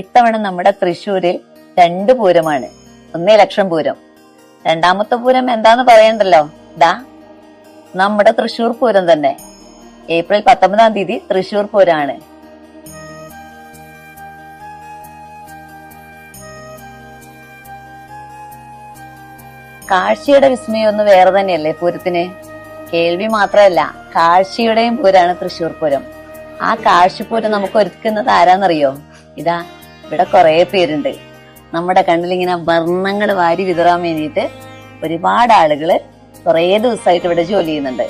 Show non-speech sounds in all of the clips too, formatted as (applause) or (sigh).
ഇത്തവണ നമ്മുടെ തൃശ്ശൂരിൽ രണ്ട് പൂരമാണ്. ഒന്നേ ലക്ഷം പൂരം. രണ്ടാമത്തെ പൂരം എന്താന്ന് പറയണ്ടല്ലോ? ദാ നമ്മുടെ തൃശ്ശൂർ പൂരം തന്നെ. ഏപ്രിൽ പത്തൊമ്പതാം തീയതി തൃശ്ശൂർ പൂരാണ്. കാഴ്ചയുടെ വിസ്മയം ഒന്ന് വേറെ തന്നെയല്ലേ പൂരത്തിന്? കേൾവി മാത്രമല്ല കാഴ്ചയുടെയും പൂരാണ് തൃശ്ശൂർ പൂരം. ആ കാഴ്ചപ്പൂരം നമുക്ക് ഒരുക്കുന്നത് ആരാന്നറിയോ? ഇതാ ഇവിടെ കുറെ പേരുണ്ട്. നമ്മുടെ കണ്ണിൽ ഇങ്ങനെ വർണങ്ങൾ വാരി വിതറാൻ വേണ്ടിയിട്ട് ഒരുപാട് ആളുകൾ കുറേ ദിവസമായിട്ട് ഇവിടെ ജോലി ചെയ്യുന്നുണ്ട്.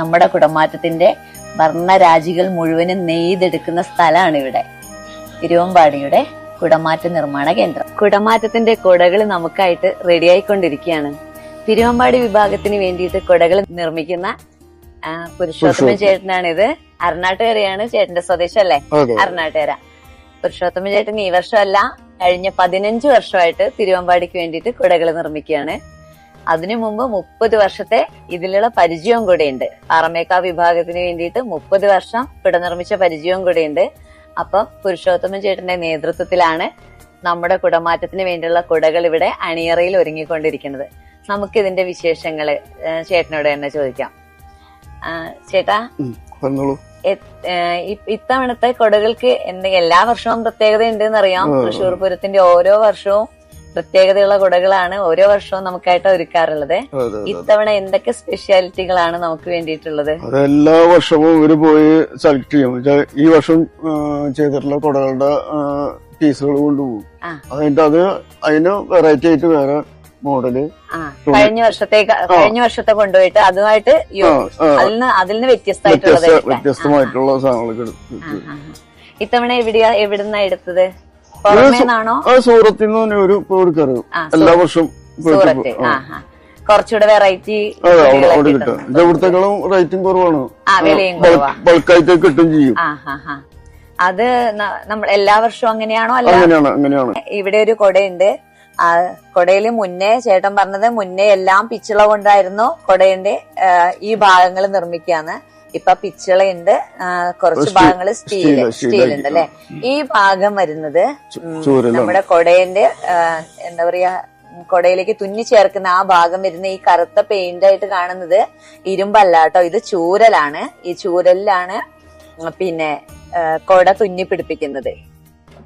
നമ്മുടെ കുടമാറ്റത്തിന്റെ വർണരാജികൾ മുഴുവനും നെയ്തെടുക്കുന്ന സ്ഥലമാണ് ഇവിടെ. തിരുവമ്പാടിയുടെ കുടമാറ്റ നിർമ്മാണ കേന്ദ്രം. കുടമാറ്റത്തിന്റെ കുടകൾ നമുക്കായിട്ട് റെഡിയായിക്കൊണ്ടിരിക്കുകയാണ് തിരുവമ്പാടി വിഭാഗത്തിന് വേണ്ടിയിട്ട് കുടകൾ നിർമ്മിക്കുന്ന പുരുഷോത്തമ ചേട്ടനാണിത്. അരുണാട്ടുകരയാണ് ചേട്ടന്റെ സ്വദേശം അല്ലേ പുരുഷോത്തമൻ ചേട്ടൻ ഈ വർഷമല്ല കഴിഞ്ഞ പതിനഞ്ച് വർഷമായിട്ട് തിരുവമ്പാടിക്ക് വേണ്ടിയിട്ട് കുടകൾ നിർമ്മിക്കുകയാണ്. അതിനു മുമ്പ് മുപ്പത് വർഷത്തെ ഇതിലുള്ള പരിചയവും കൂടെയുണ്ട്. പാറമേക്കാ വിഭാഗത്തിന് വേണ്ടിയിട്ട് മുപ്പത് വർഷം കുട നിർമ്മിച്ച പരിചയവും കൂടെയുണ്ട്. അപ്പം പുരുഷോത്തമൻ ചേട്ടന്റെ നേതൃത്വത്തിലാണ് നമ്മുടെ കുടമാറ്റത്തിന് വേണ്ടിയുള്ള കുടകൾ ഇവിടെ അണിയറയിൽ ഒരുങ്ങിക്കൊണ്ടിരിക്കുന്നത്. നമുക്ക് ഇതിന്റെ വിശേഷങ്ങൾ ചേട്ടനോട് തന്നെ ചോദിക്കാം. ചേട്ടാ? പറഞ്ഞോളൂ. ഇത്തവണത്തെ കൊടകൾക്ക് എന്തെങ്കിലും എല്ലാ വർഷവും പ്രത്യേകത ഉണ്ടെന്ന് അറിയാം തൃശൂർ പൂരത്തിന്റെ ഓരോ വർഷവും പ്രത്യേകതയുള്ള കുടകളാണ് ഓരോ വർഷവും നമുക്കായിട്ട് ഒരുക്കാറുള്ളത്. ഇത്തവണ എന്തൊക്കെ സ്പെഷ്യാലിറ്റികളാണ് നമുക്ക് വേണ്ടിയിട്ടുള്ളത്? എല്ലാ വർഷവും ഇവർ പോയി സെലക്ട് ചെയ്യും. ഈ വർഷം ചെയ്തിട്ടുള്ള കുടകളുടെ പീസുകൾ കൊണ്ടുപോകും. അതിന്റെ അത് അതിന് വെറൈറ്റി ആയിട്ട് വേറെ മോഡൽ. കഴിഞ്ഞ വർഷത്തെ കഴിഞ്ഞ വർഷത്തെ കൊണ്ടുപോയിട്ട് അതുമായിട്ട് അതിൽ നിന്ന് അതിൽ വ്യത്യസ്തമായിട്ടുള്ളത്. വ്യത്യസ്തമായിട്ടുള്ള സാധനങ്ങളൊക്കെ. ഇത്തവണ എവിടെയാ എവിടുന്നാ എടുത്തത്? സൂറത്തിൽ നിന്ന് ഒരു എടുക്കാറ് എല്ലാ വർഷവും കുറച്ചുകൂടെ വെറൈറ്റി ഇവിടത്തെക്കാളും റേറ്റും കുറവാണ്. ബൾക്കായിട്ട് കിട്ടും ചെയ്യും. അത് നമ്മൾ എല്ലാ വർഷവും അങ്ങനെയാണോ? അല്ല? ഇവിടെ ഒരു കൊടയുണ്ട്. ആ കൊടയിൽ മുന്നേ ചേട്ടൻ പറഞ്ഞത് മുന്നേ എല്ലാം പിച്ചള കൊണ്ടായിരുന്നു കൊടയുടെ ഈ ഭാഗങ്ങൾ നിർമ്മിക്കാന്ന്. ഇപ്പൊ പിച്ചളയുണ്ട് കുറച്ച് ഭാഗങ്ങൾ സ്റ്റീൽ സ്റ്റീൽ- സ്റ്റീൽ ഉണ്ട് അല്ലെ? ഈ ഭാഗം വരുന്നത് നമ്മുടെ കൊടയന്റെ എന്താ പറയാ കൊടയിലേക്ക് തുന്നി ചേർക്കുന്ന ആ ഭാഗം വരുന്ന ഈ കറുത്ത പെയിന്റ് ആയിട്ട് കാണുന്നത് ഇരുമ്പല്ല കേട്ടോ. ഇത് ചൂരലാണ്. ഈ ചൂരലിലാണ് പിന്നെ കൊട തുന്നി പിടിപ്പിക്കുന്നത്.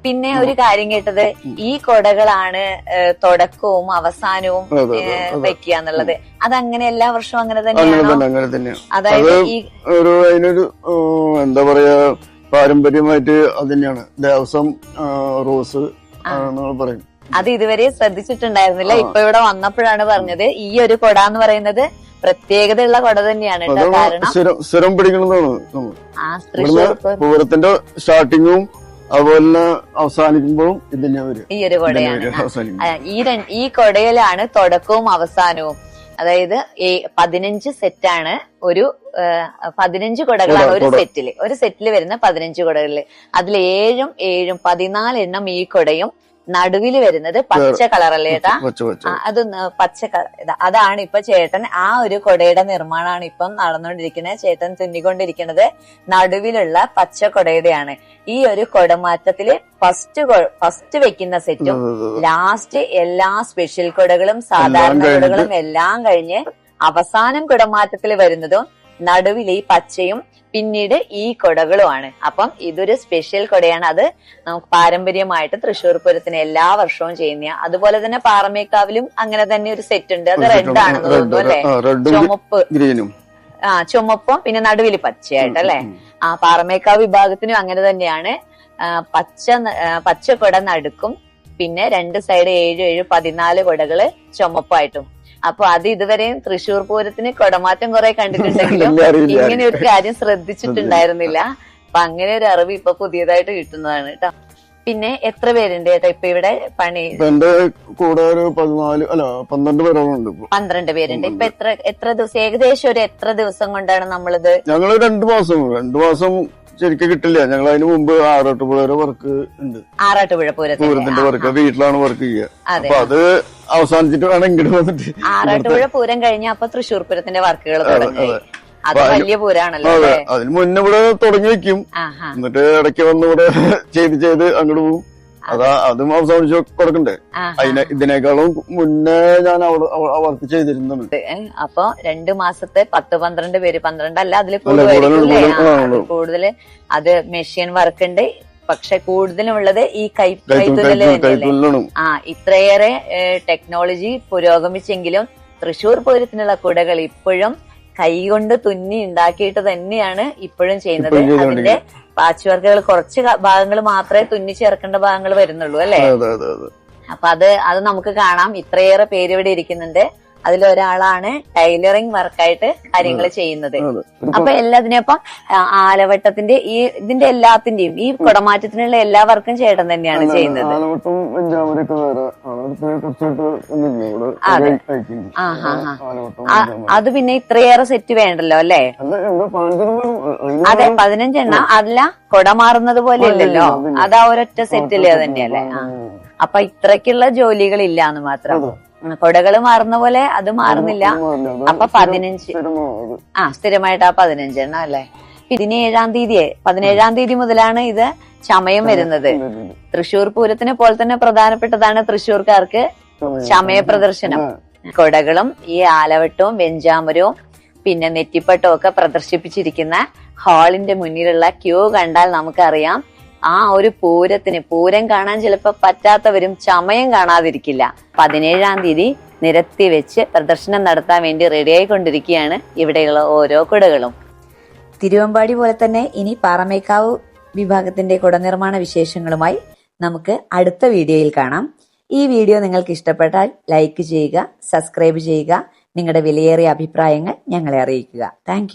പിന്നെ ഒരു കാര്യം കേട്ടത് ഈ കൊടകളാണ് തുടക്കവും അവസാനവും വെക്കുക എന്നുള്ളത്. അത് അങ്ങനെ എല്ലാ വർഷവും അങ്ങനെ തന്നെയാണോ? തന്നെ അങ്ങനെ അതായത് ഈ ഒരു അതിനൊരു എന്താ പറയാ പാരമ്പര്യമായിട്ട് അത് തന്നെയാണ്. ദേവസ്വം റോസ് പറയും. അത് ഇതുവരെ ശ്രദ്ധിച്ചിട്ടുണ്ടായിരുന്നില്ല. ഇപ്പൊ ഇവിടെ വന്നപ്പോഴാണ് പറഞ്ഞത് ഈ ഒരു കൊട എന്ന് പറയുന്നത് പ്രത്യേകതയുള്ള കൊട തന്നെയാണ് സ്ഥിരം പിടിക്കണമെന്നാണ് പിടിക്കുന്നതാണ് പൂരത്തിന്റെ സ്റ്റാർട്ടിങ്ങും അതുപോലെ തന്നെ അവസാനിക്കുമ്പോഴും വരും ഈ ഒരു കൊടയാണ്. ഈ കൊടയിലാണ് തുടക്കവും അവസാനവും. അതായത് ഈ പതിനഞ്ച് സെറ്റാണ് ഒരു പതിനഞ്ച് കൊടകളാണ് ഒരു. സെറ്റിൽ ഒരു സെറ്റിൽ വരുന്ന പതിനഞ്ച് കൊടകളിൽ. അതിൽ ഏഴും ഏഴും പതിനാല് എണ്ണം ഈ കൊടയും നടുവിൽ വരുന്നത് പച്ച കളറല്ലേ അത് പച്ച കളർ അതാണ് ഇപ്പൊ ചേട്ടൻ ആ ഒരു കൊടയുടെ നിർമ്മാണമാണ് ഇപ്പം നടന്നുകൊണ്ടിരിക്കുന്നത്. ചേട്ടൻ തുന്നിക്കൊണ്ടിരിക്കുന്നത് നടുവിലുള്ള പച്ച കൊടയുടെയാണ്. ഈ ഒരു കൊടമാറ്റത്തിൽ ഫസ്റ്റ് ഫസ്റ്റ് വെക്കുന്ന സെറ്റും ലാസ്റ്റ് എല്ലാ സ്പെഷ്യൽ കൊടകളും സാധാരണ കൊടകളും എല്ലാം കഴിഞ്ഞ് അവസാനം കുടമാറ്റത്തിൽ വരുന്നതും നടുവിൽ ഈ പച്ചയും പിന്നീട് ഈ കൊടകളുമാണ്. അപ്പം ഇതൊരു സ്പെഷ്യൽ കൊടയാണ്. അത് നമുക്ക് പാരമ്പര്യമായിട്ട് തൃശ്ശൂർ പൂരത്തിന് എല്ലാ വർഷവും ചെയ്യുന്ന അതുപോലെ തന്നെ പാറമേക്കാവിലും അങ്ങനെ തന്നെ ഒരു സെറ്റ് ഉണ്ട്. അത് റെഡ് ആണെന്ന് തോന്നുന്നു അല്ലെ? ചുമപ്പ് ആ ചുമപ്പും പിന്നെ നടുവിൽ പച്ചയായിട്ട് അല്ലെ? ആ പാറമേക്കാവ് വിഭാഗത്തിനും അങ്ങനെ തന്നെയാണ്. പച്ച പച്ച കൊട നടുക്കും. പിന്നെ രണ്ട് സൈഡ് ഏഴ് ഏഴ് പതിനാല് കൊടകൾ ചുമപ്പായിട്ടും അപ്പൊ അത് ഇതുവരെയും തൃശൂർ പൂരത്തിന് കൊടമാറ്റം കുറെ കണ്ടിട്ടുണ്ടെങ്കിലും ഇങ്ങനെ ഒരു കാര്യം ശ്രദ്ധിച്ചിട്ടുണ്ടായിരുന്നില്ല. അപ്പൊ അങ്ങനെ ഒരു അറിവ് ഇപ്പൊ പുതിയതായിട്ട് കിട്ടുന്നതാണ് കേട്ടോ. പിന്നെ എത്ര പേരുണ്ട് ചേട്ടാ ഇപ്പൊ ഇവിടെ പണി? എന്റെ കൂടെ ഒരു പതിനാല് അല്ല പന്ത്രണ്ട് പേരോളുണ്ട് ഇപ്പൊ. പന്ത്രണ്ട് പേരുണ്ട്. ഇപ്പൊ എത്ര എത്ര ദിവസം ഏകദേശം ഒരു എത്ര ദിവസം കൊണ്ടാണ് നമ്മളിത്? ഞങ്ങൾ രണ്ടു മാസം രണ്ടു മാസം ശരിക്കും കിട്ടില്ല. ഞങ്ങൾ അതിന് മുമ്പ് ആറാട്ടുപുഴ വർക്ക് ഉണ്ട്. ആറാട്ടുപുഴ പൂരത്തിന് പൂരത്തിന്റെ വർക്ക് വീട്ടിലാണ് വർക്ക് ചെയ്യുക. അപ്പൊ അത് അവസാനിച്ചിട്ട് വേണം ഇങ്ങോട്ട് വന്നിട്ട് ആറാട്ടുപുഴ പൂരം കഴിഞ്ഞ അപ്പൊ തൃശ്ശൂർ പൂരത്തിന്റെ വർക്കുകൾ തുടങ്ങി. അത്. വലിയ പൂരാണല്ലോ അതിന് മുന്നേ ഇവിടെ തുടങ്ങി വെക്കും. എന്നിട്ട് ഇടയ്ക്ക് വന്ന് ഇവിടെ (laughs) ചെയ്ത് ചെയ്ത് അങ്ങോട്ട് പോകും അതാ അതും അവസാനിച്ച് കൊടുക്കണ്ടേ. അതിനെ ഇതിനേക്കാളും മുന്നേ ഞാൻ വർക്ക് ചെയ്തിരുന്നുണ്ട് അപ്പൊ രണ്ടു മാസത്തെ പത്ത് പന്ത്രണ്ട് പേര് പന്ത്രണ്ട് അല്ല അതിൽ കൂടുതൽ? കൂടുതൽ, അത് മെഷീൻ വർക്ക് ഉണ്ട് പക്ഷെ കൂടുതലും ഉള്ളത് ഈ കൈ കൈത്തു കൈത്തുന്നൽ ആ ഇത്രയേറെ ടെക്നോളജി പുരോഗമിച്ചെങ്കിലും തൃശൂർ പൂരത്തിനുള്ള കുടകൾ ഇപ്പോഴും കൈകൊണ്ട് തുന്നി ഉണ്ടാക്കിയിട്ട് തന്നെയാണ് ഇപ്പോഴും ചെയ്യുന്നത്. അതിന്റെ പാച്ച് വർക്കുകൾ കുറച്ച് ഭാഗങ്ങൾ മാത്രമേ തുന്നി ചേർക്കേണ്ട ഭാഗങ്ങൾ വരുന്നുള്ളൂ അല്ലെ? അപ്പൊ അത് അത് നമുക്ക് കാണാം. ഇത്രയേറെ പേര് ഇവിടെ ഇരിക്കുന്നുണ്ട്. അതിലൊരാളാണ് ടൈലറിംഗ് വർക്കായിട്ട് കാര്യങ്ങൾ ചെയ്യുന്നത്. അപ്പൊ എല്ലാത്തിനെയപ്പം ആലവട്ടത്തിന്റെ ഈ ഇതിന്റെ എല്ലാത്തിന്റെയും ഈ കുടമാറ്റത്തിനുള്ള എല്ലാ വർക്കും ചേട്ടൻ തന്നെയാണ് ചെയ്യുന്നത്. അതെ. പിന്നെ ഇത്രയേറെ സെറ്റ് വേണ്ടല്ലോ അല്ലേ? അതെ പതിനഞ്ചെണ്ണം. അല്ല കുട മാറുന്നത് പോലെ ഇല്ലല്ലോ. അതാ ഒരൊറ്റ സെറ്റിൽ തന്നെയല്ലേ? അപ്പൊ ഇത്രക്കുള്ള ജോലികൾ ഇല്ലാന്ന് മാത്രം. കുടകൾ മാറുന്ന പോലെ അത് മാറുന്നില്ല. അപ്പൊ പതിനഞ്ച് ആ സ്ഥിരമായിട്ട് ആ പതിനഞ്ചെണ്ണം അല്ലേ? പതിനേഴാം തീയതിയെ പതിനേഴാം തീയതി മുതലാണ് ഇത് ചമയം വരുന്നത്. തൃശൂർ പൂരത്തിനെ പോലെ തന്നെ പ്രധാനപ്പെട്ടതാണ് തൃശൂർക്കാർക്ക് ചമയ പ്രദർശനം. കൊടകളും ഈ ആലവട്ടവും വെഞ്ചാമരവും പിന്നെ നെറ്റിപ്പട്ടവും ഒക്കെ പ്രദർശിപ്പിച്ചിരിക്കുന്ന ഹാളിന്റെ മുന്നിലുള്ള ക്യൂ കണ്ടാൽ നമുക്കറിയാം ആ ഒരു പൂരത്തിന് പൂരം കാണാൻ ചിലപ്പോൾ പറ്റാത്തവരും ചമയം കാണാതിരിക്കില്ല. പതിനേഴാം തീയതി നിരത്തി വെച്ച് പ്രദർശനം നടത്താൻ വേണ്ടി റെഡിയായിക്കൊണ്ടിരിക്കുകയാണ് ഇവിടെയുള്ള ഓരോ കുടകളും. തിരുവമ്പാടി പോലെ തന്നെ ഇനി പാറമേക്കാവ് വിഭാഗത്തിന്റെ കുടനിർമ്മാണ വിശേഷങ്ങളുമായി നമുക്ക് അടുത്ത വീഡിയോയിൽ കാണാം. ഈ വീഡിയോ നിങ്ങൾക്ക് ഇഷ്ടപ്പെട്ടാൽ ലൈക്ക് ചെയ്യുക സബ്സ്ക്രൈബ് ചെയ്യുക നിങ്ങളുടെ വിലയേറിയ അഭിപ്രായങ്ങൾ ഞങ്ങളെ അറിയിക്കുക. താങ്ക്